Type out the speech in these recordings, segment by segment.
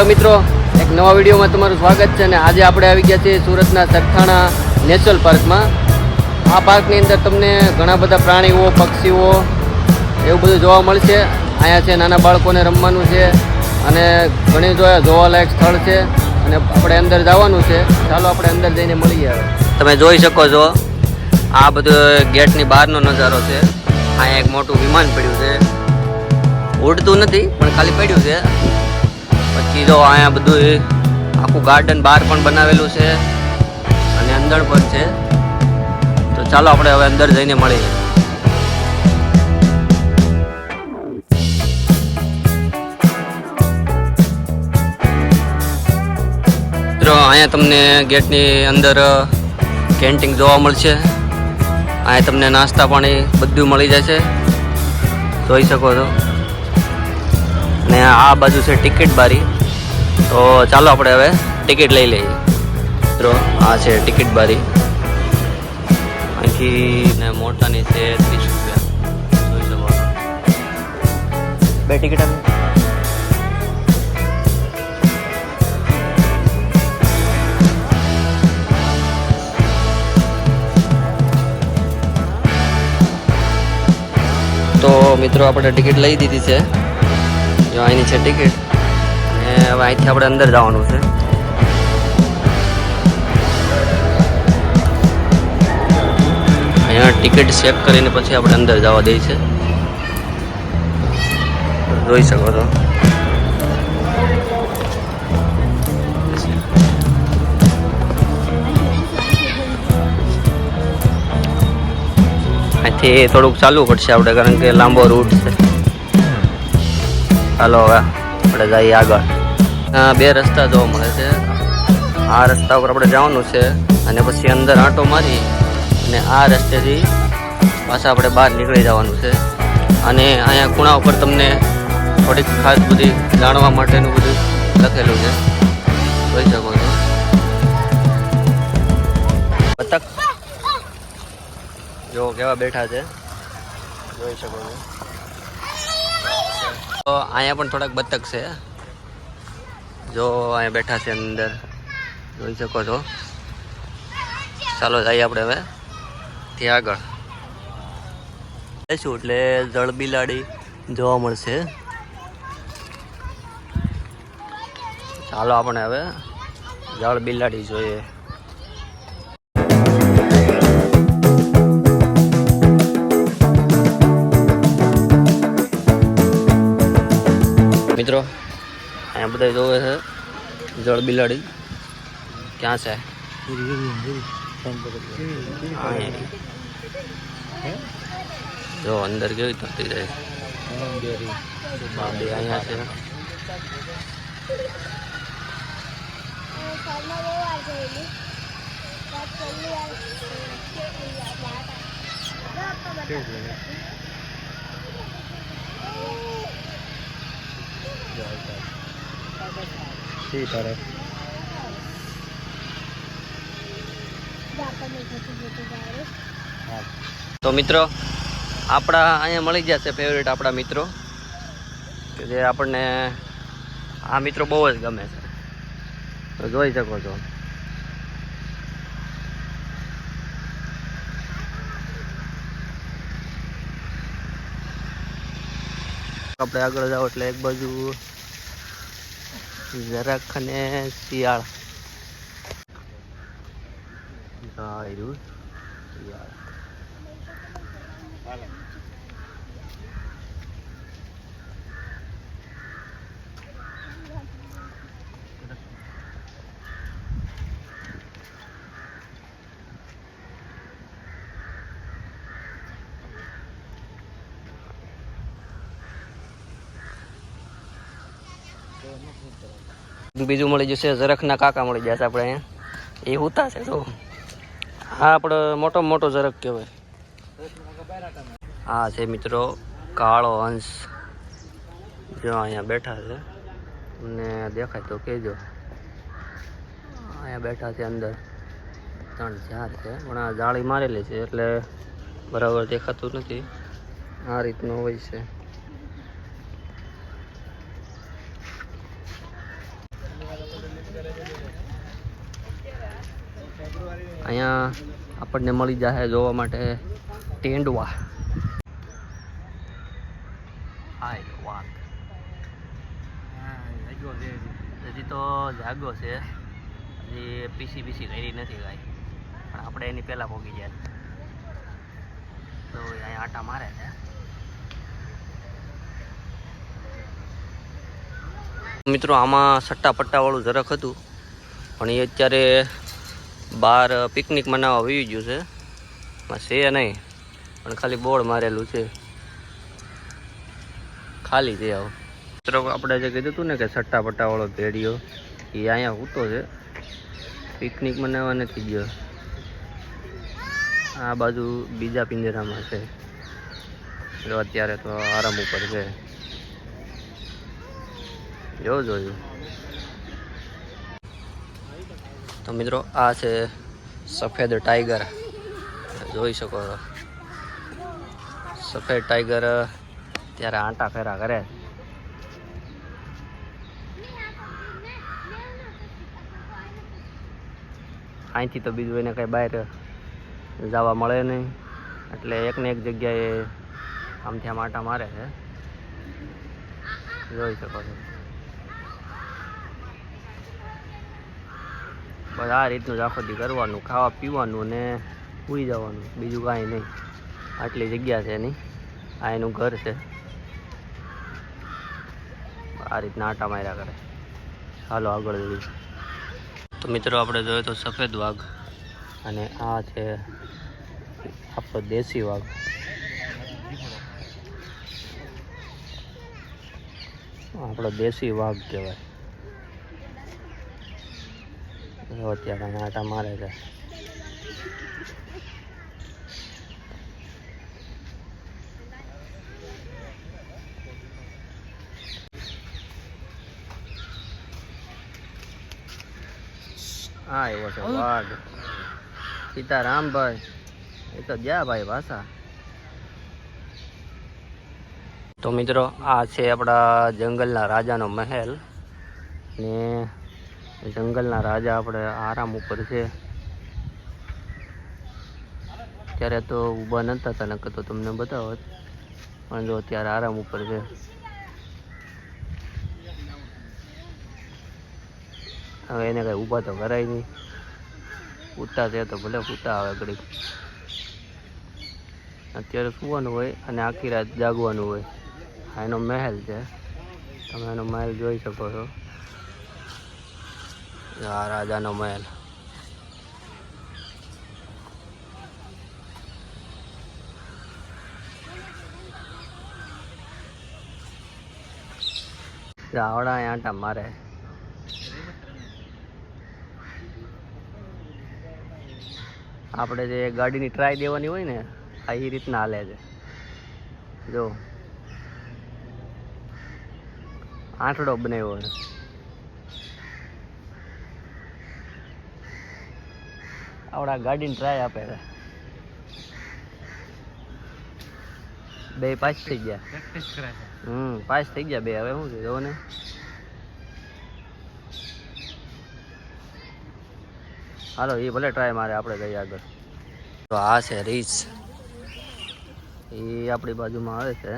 Hello મિત્રો, એક નવા વિડીયોમાં તમારું સ્વાગત છે અને આજે આપણે આવી ગયા છીએ સુરતના સરથાણા નેશનલ પાર્કમાં. આ પાર્કની અંદર તમને ઘણા બધા પ્રાણીઓ, પક્ષીઓ એવું બધું જોવા મળશે. અહીંયા છે નાના બાળકોને રમવાનું છે અને ઘણી જોયા જોવાલાયક સ્થળ છે અને આપણે અંદર જવાનું છે. ચાલો આપણે અંદર જઈને મળીએ હવે. તમે જોઈ શકો છો, આ બધું ગેટની બહારનો નજારો છે. અહીંયા એક મોટું વિમાન પડ્યું છે. ઉડતું નથી, પણ ખાલી પડ્યું છે. પછી જો અહીંયા બધું આખું ગાર્ડન બહાર પણ બનાવેલું છે અને અંદર પણ છે. તો ચાલો આપણે હવે અંદર જઈને મળીએ. મિત્રો, અહીંયા તમને ગેટની અંદર કેન્ટીન જોવા મળશે. અહીંયા તમને નાસ્તા પાણી બધું મળી જશે. જોઈ શકો છો. અને આ બાજુ છે ટિકિટ બારી. તો ચાલો આપણે હવે ટિકિટ લઈ લઈએ. મિત્રો આ છે ટિકિટ બારી. અહીંથી ને મોટાની છે ત્રીસ રૂપિયા. જોઈ શકો બે ટિકિટ આપી. તો મિત્રો આપણે ટિકિટ લઈ દીધી છે. જો અહીંની છે ટિકિટ અને હવે અહીંથી આપણે અંદર જવાનું છે. અહીંયા ટિકિટ ચેક કરીને પછી આપણે અંદર જવા દઈએ છે જોઈ શકો છો. અહીંથી થોડુંક ચાલવું પડશે આપણે, કારણ કે લાંબો રૂટ છે. ચાલો હવે આપણે જઈએ આગળ. બે રસ્તા જોવા મળે છે. આ રસ્તા ઉપર આપણે જવાનું છે અને પછી અંદર આંટો મારી અને આ રસ્તેથી પાછા આપણે બહાર નીકળી જવાનું છે. અને અહીંયા ખૂણા ઉપર તમને થોડીક ખાસ બધી જાણવા માટેનું બધું લખેલું છે. જોઈ શકો છો. બતક. જો કેવા બેઠા છે. જોઈ શકો છો. અહીંયા પણ થોડાક બતક છે. જો અહીંયા બેઠા છે અંદર. જોઈ શકો છો. ચાલો જઈએ આપણે હવે. ત્યાં આગળ. જઈશું એટલે જળ બિલાડી જોવા મળશે. ચાલો આપણે હવે જળ બિલાડી જોઈએ. મિત્રો. અહીંયા બધા જોવે છે. જળ બિલાડી. ક્યાં છે? જો, અંદર કેવી થતી જાય. અહીંયા છે. તો મિત્રો, આપણા અહીંયા મળી ગયા છે ફેવરેટ આપણા મિત્રો. કે જે આપણને આ મિત્રો બહુ જ ગમે છે. તો જોઈ શકો છો. આપણે આગળ જાઓ એટલે એક બાજુ જરાક અને શિયાળ. શિયાળ. બીજું મળી જશે ઝરખના કાકા મળી જશે આપણે અહીંયા. એ હુતા છે તો. હા, આપણે મોટો મોટો ઝરખ કહેવાય. હા, છે મિત્રો, કાળો હંસ. જો અહીંયા બેઠા છે. તમને દેખાય તો કહેજો. અહીંયા બેઠા છે અંદર. ત્રણ, ચાર છે. પણ આ જાળી મારેલી છે એટલે બરાબર દેખાતું નથી. આ રીતનું હોય છે. અહીંયા આપણને મળી જશે જોવા માટે ટેન્ડવા હજી તો જાગો છે. હજી પીસી પીસી કરી નથી કાંઈ. પણ આપણે એની પહેલાં ભોગી જાય તો અહીંયા આટા મારે છે. મિત્રો, આમાં સટ્ટા પટ્ટાવાળું જરાક હતું. પણ એ અત્યારે બહાર પિકનિક મનાવવા વહી ગયું છે. છે નહીં, પણ ખાલી બોર્ડ મારેલું છે. ખાલી છે આવું. મિત્રો, આપણે જે કીધું હતું ને કે સટ્ટા પટ્ટાવાળો ભેડિયો, એ અહીંયા ઉતો છે. પિકનિક મનાવવા નથી ગયો. આ બાજુ બીજા પિંજરામાં છે. જો અત્યારે તો આરામ ઉપર છે. જો જોયું. તો મિત્રો, આ છે સફેદ ટાઈગર. જોઈ શકો છો. સફેદ ટાઈગર ત્યારે આંટા ફેરા કરે. અહીંથી તો બીજું એને કંઈ બહાર જવા મળે નહીં. એટલે એક ને એક જગ્યાએ આમથી આમ આંટા મારે છે. જોઈ શકો છો. બસ આ રીતનું જ આખો કરવાનું, ખાવા પીવાનું ને ઉડી જવાનું, બીજું કાંઈ નહીં. આટલી જગ્યા છે એની. આ એનું ઘર છે. આ રીતના આટા માર્યા કરે. હાલો આગળ જઈએ. તો મિત્રો આપણે જોઈએ તો સફેદ વાઘ અને આ છે આપણો દેશી વાઘ. આપણો દેશી વાઘ કહેવાય. અત્યારે આટા મારે છે. હા, એવો છે વાઘ. સીતારામભાઈ એ તો જ્યાં ભાઈ ભાષા તો મિત્રો, આ છે આપણા જંગલના રાજાનો મહેલ ને જંગલના રાજા આપણે આરામ ઉપર છે. ત્યારે તો ઊભા નહોતા હતા, નકર તો તમને બતાવો પણ જો અત્યારે આરામ ઉપર છે. હવે એને કઈ ઊભા તો કરાય નહીં. પૂતા છે તો ભલે પૂતા આવે ઘડીક. અત્યારે સુવાનું હોય અને આખી રાત જાગવાનું હોય. આ એનો મહેલ છે. તમે એનો મહેલ જોઈ શકો છો. આ રાજાનો મહેલ. આવડા અહીંયા આંટા મારે. આપણે જે ગાડીની ટ્રાય દેવાની હોય ને, આ એ રીતના હાલે છે. જો. આંટડો બનાવ્યો છે. આવડા ગાડીની ટ્રાય આપે છે. બે પાસ થઈ ગયા. હમ પાસ થઈ ગયા બે. હવે શું છે જોવો ને. હાલો એ ભલે ટ્રાય મારે આપણે જઈએ આગળ. તો આ છે રીચ એ આપણી બાજુમાં આવે છે.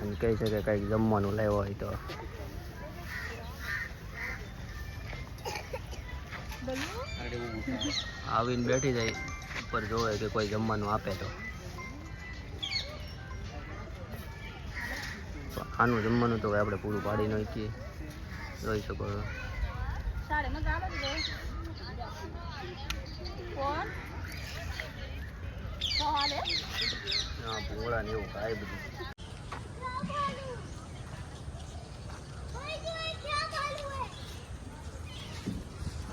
અને કહે છે કે કંઈક જમવાનું લેવો હોય તો. આવીને બેઠી જાય ઉપર જોવે કે કોઈ જમવાનું આપે તો. આનું જમવાનું તો આપણે પૂરું પાડી નાખીએ. જોઈ શકો છો. હા ભોળા ને એવું કાંઈ બધું.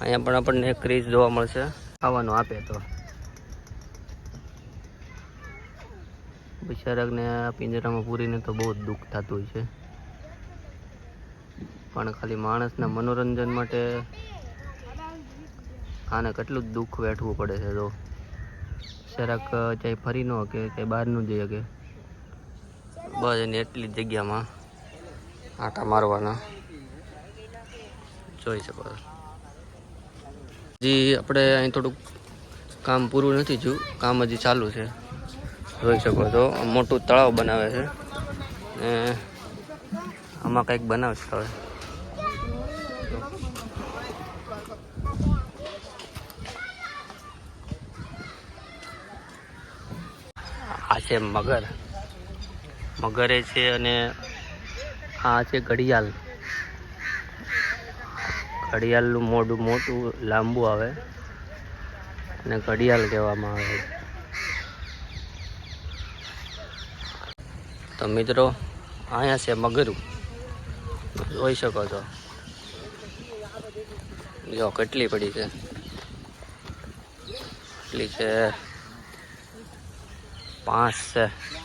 અહીંયા પણ આપણને ક્રીઝ જોવા મળશે. ખાવાનું આપે તો. બિચારાકને પિંજરામાં પૂરીને તો બહુ જ દુઃખ થતું હોય છે. પણ ખાલી માણસના મનોરંજન માટે આને કેટલું જ દુઃખ વેઠવું પડે છે તો જરાક ચાહે ફરી ન કે ક્યાંય બહારનું જઈ શકે. બસ એની એટલી જગ્યામાં આટા મારવાના. જોઈ શકો છો. હજી આપણે અહીં થોડુંક કામ પૂરું નથી થયું. કામ હજી ચાલુ છે. જોઈ શકો છો, મોટું તળાવ બનાવે છે. ને આમાં કંઈક બનાવશે હવે. આ છે મગર. મગરે છે અને આ છે ઘડિયાળ. ઘડિયાળનું મોઢું મોટું, લાંબુ આવે અને ઘડિયાળ કહેવામાં આવે. તો મિત્રો, અહીંયા છે મગરું. જોઈ શકો છો. જો, કેટલી પડી છે? કેટલી છે? પાંચ છે.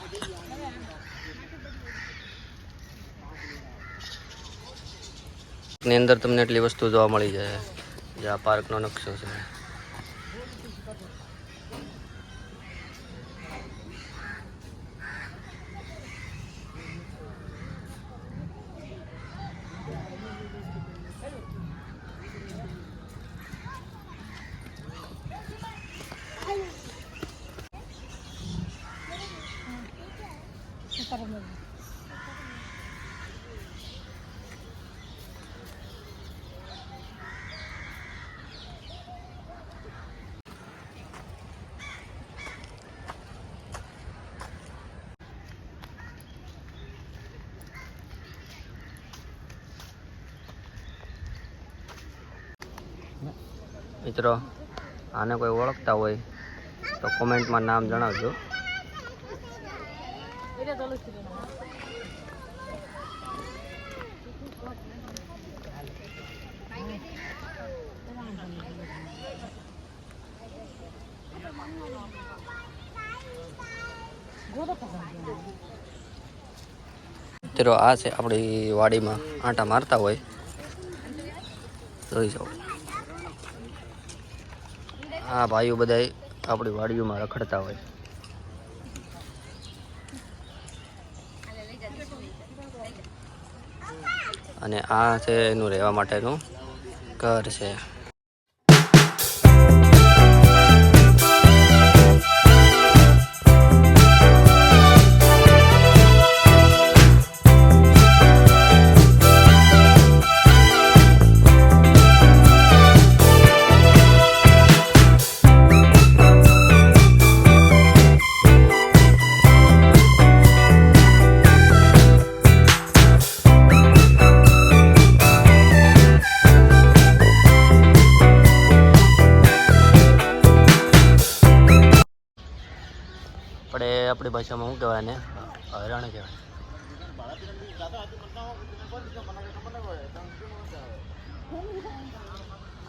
ની અંદર તમને એટલી વસ્તુ જોવા મળી જાય જે આ પાર્કનો નકશો છે. મિત્રો, આને કોઈ ઓળખતા હોય તો કોમેન્ટમાં નામ જણાવજો. મિત્રો, આ છે આપણી વાડીમાં આંટા મારતા હોય. જોઈ જાઓ આ ભાઈઓ બધા આપણી વાડીઓમાં રખડતા હોય. અને આ છે એનું રહેવા માટેનું ઘર છે. આપણે ભાષામાં શું કહેવાય ને હરણ કહેવાય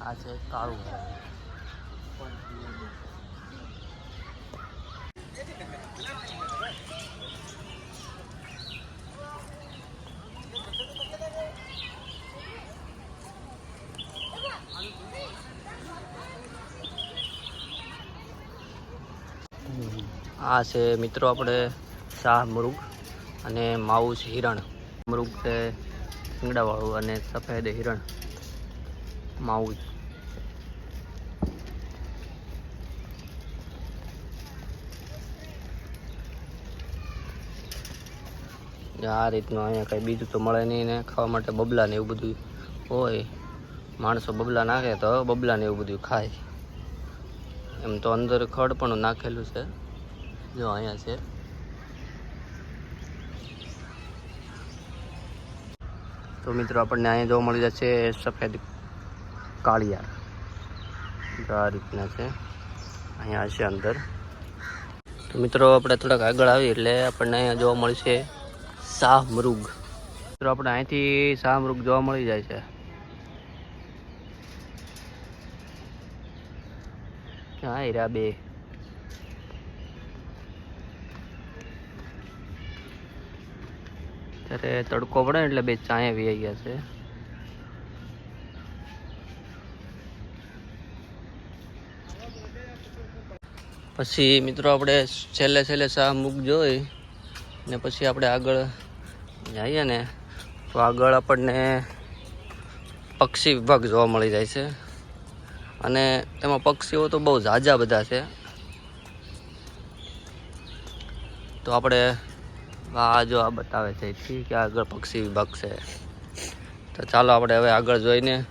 આ છે કાળું હરણ. આ છે મિત્રો આપણે શાહ મૃગ અને માઉસ હિરણ. મૃગ છે શિંગડાવાળું અને સફેદ હિરણ. માઉસ. આ રીતનું અહીંયા કંઈ બીજું તો મળે નહીં ને ખાવા માટે બબલા ને એવું બધું. હોય માણસો બબલા નાખે તો બબલા ને એવું બધું ખાય. એમ તો અંદર ખડ પણ નાખેલું છે. જો અહીંયા છે. તો મિત્રો આપણને અહીંયા જોવા મળી જશે સફેદ કાળિયાર આ રીતના છે. અહીંયા છે અંદર. તો મિત્રો આપણે થોડાક આગળ આવીએ એટલે આપણને અહીંયા જોવા મળશે શાહ મૃગ મિત્રો આપણે અહીંથી શાહ મૃગ જોવા મળી જાય છે. ક્યાં હીરા બે? ત્યારે તડકો પડે એટલે બે ચાંય વી ગયા છે. પછી મિત્રો આપણે છેલ્લે છેલ્લે શાહ મૂક જોઈ ને પછી આપણે આગળ જઈએ ને, તો આગળ આપણને પક્ષી વિભાગ જોવા મળી જાય છે. અને તેમાં પક્ષીઓ તો બહુ ઝાઝા બધા છે. તો આપણે આ જો આ બતાવે છે. અહીંથી કે આગળ પક્ષી વિભાગ છે. તો ચાલો આપણે હવે આગળ જોઈને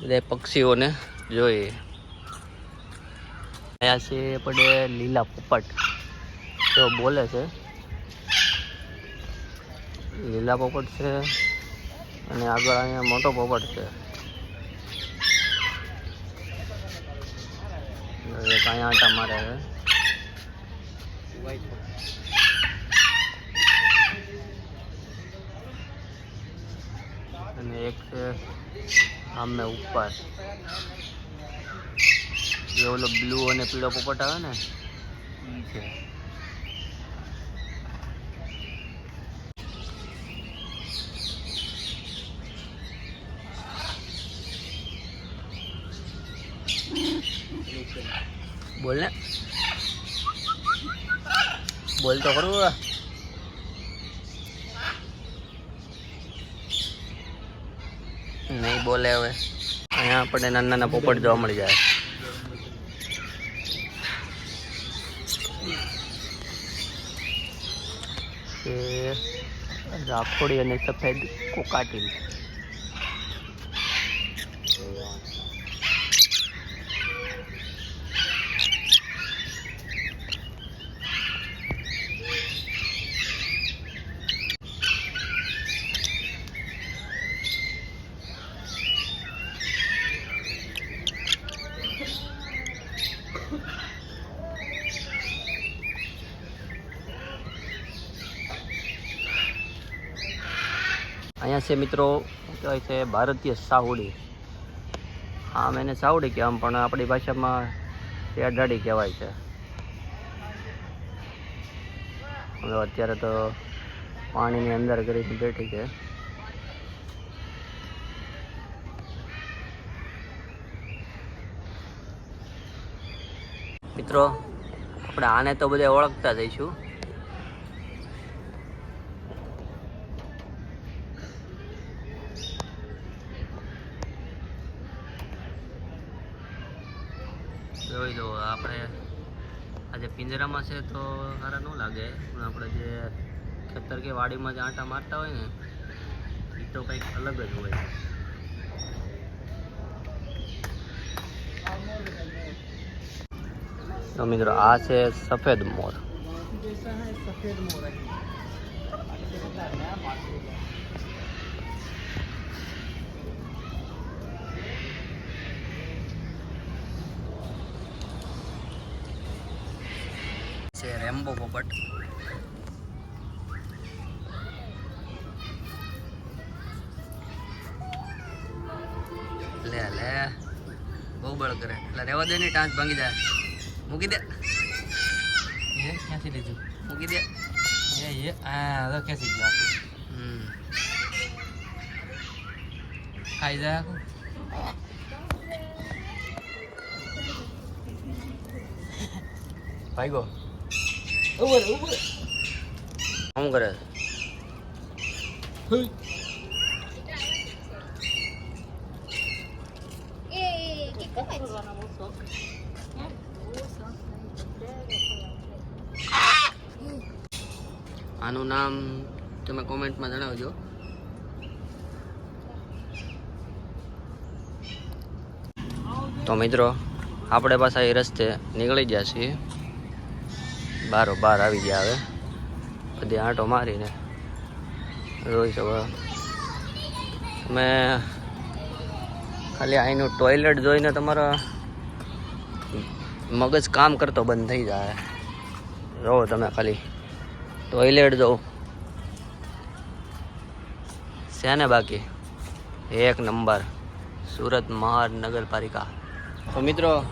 બધા પક્ષીઓને જોઈએ. અહીંયા છે આપણે લીલા પોપટ. તો બોલે છે. લીલા પોપટ છે અને આગળ અહીંયા મોટો પોપટ છે. કાંઈ આટા મારે છે. અને એક સામે ઉપર. જે ઓલો બ્લુ અને પીળો પોપટ આવે ને એ છે. બોલ ને. બોલ તો ખરું નહીં બોલે હવે. અહીંયા આપણને નાના નાના પોપટ જોવા મળી જાય. રાખોડી અને સફેદ કોકાટી અહીંયા છે મિત્રો કહેવાય છે, ભારતીય સાહુડી. આમ એને સાવડી કે પણ આપણી ભાષામાં શેરડાડી કહેવાય છે. હવે અત્યારે તો પાણીની અંદર કરીને બેઠી છે. મિત્રો, આપણે આને તો બધે ઓળખતા જઈશું. જોઈ લો, આપણે આજે પિંજરામાં છે તો સારા ન લાગે. પણ આપણે જે ખેતર કે વાડીમાં જે આંટા મારતા હોય ને એ તો કંઈક અલગ જ હોય. તો મિત્રો, આ છે સફેદ મોર. છે રેમ્બો પોપટ લે લે. બહુ બળ કરે. એટલે રેવા દે ની ટાંચ ભાંગી જાય મૂકી દે. એ ક્યાંથી લીધું? મૂકી દે. એ એ આ તો ગયો હમ. ખાઈ જાય ભાઈ ભાઈગો ઉપર ઉપર શું કરે આનું નામ તમે કોમેન્ટમાં જણાવજો તો મિત્રો આપણે પાછા એ રસ્તે નીકળી ગયા છીએ બારો બાર આવી ગયા હવે. બધી આંટો મારીને. જોઈ શકો તમે ખાલી અહીંનું ટોયલેટ જોઈને તમારો મગજ કામ કરતો બંધ થઈ જાય. રહો તમે ખાલી ટોયલેટ જો. છે ને બાકી? એક નંબર. સુરત મહાનગરપાલિકા. તો મિત્રો,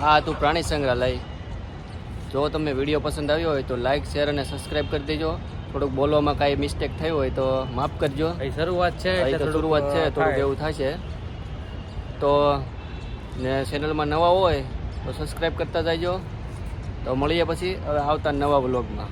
આ હતું પ્રાણી સંગ્રહાલય. જો તમને વીડિયો પસંદ આવ્યો હોય તો લાઇક શેર અને સબસ્ક્રાઈબ કરી દેજો. થોડુંક બોલવામાં કાંઈ મિસ્ટેક થઈ હોય તો માફ કરજો. શરૂઆત છે એટલે શરૂઆત છે થોડુંક. એવું થશે. તો ને ચેનલમાં નવા હોય તો સબસ્ક્રાઈબ કરતા જજો તો મળીએ પછી હવે આવતા નવા વ્લોગમાં